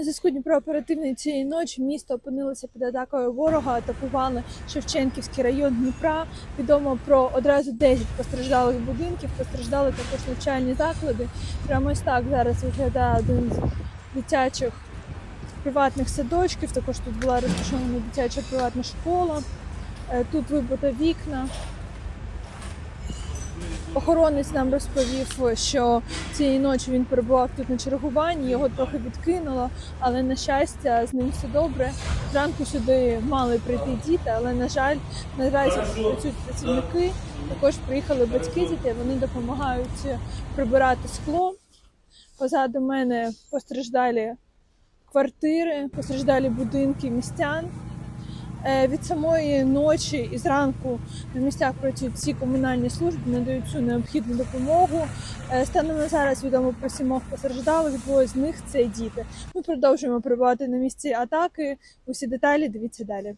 На зв'язку Дніпрооперативної цієї ночі місто опинилося під атакою ворога. Атакували Шевченківський район Дніпра. Відомо про одразу 10 постраждалих будинків. Постраждали також навчальні заклади. Прямо ось так зараз виглядає один з дитячих приватних садочків. Також тут була розташована дитяча приватна школа. Е, Тут вибито вікна. Охоронець нам розповів, що цієї ночі він перебував тут на чергуванні, його трохи відкинуло, але на щастя з ним все добре. Зранку сюди мали прийти діти, але на жаль, наразі працюють працівники. Також приїхали батьки дітей, вони допомагають прибирати скло. Позаду мене постраждалі квартири, постраждалі будинки містян. Е, Від самої ночі і зранку на місцях працюють всі комунальні служби, надають всю необхідну допомогу. Е, Станом на зараз відомо про сімох постраждалих, двоє з них це діти. Ми продовжуємо перебувати на місці атаки. Усі деталі дивіться далі.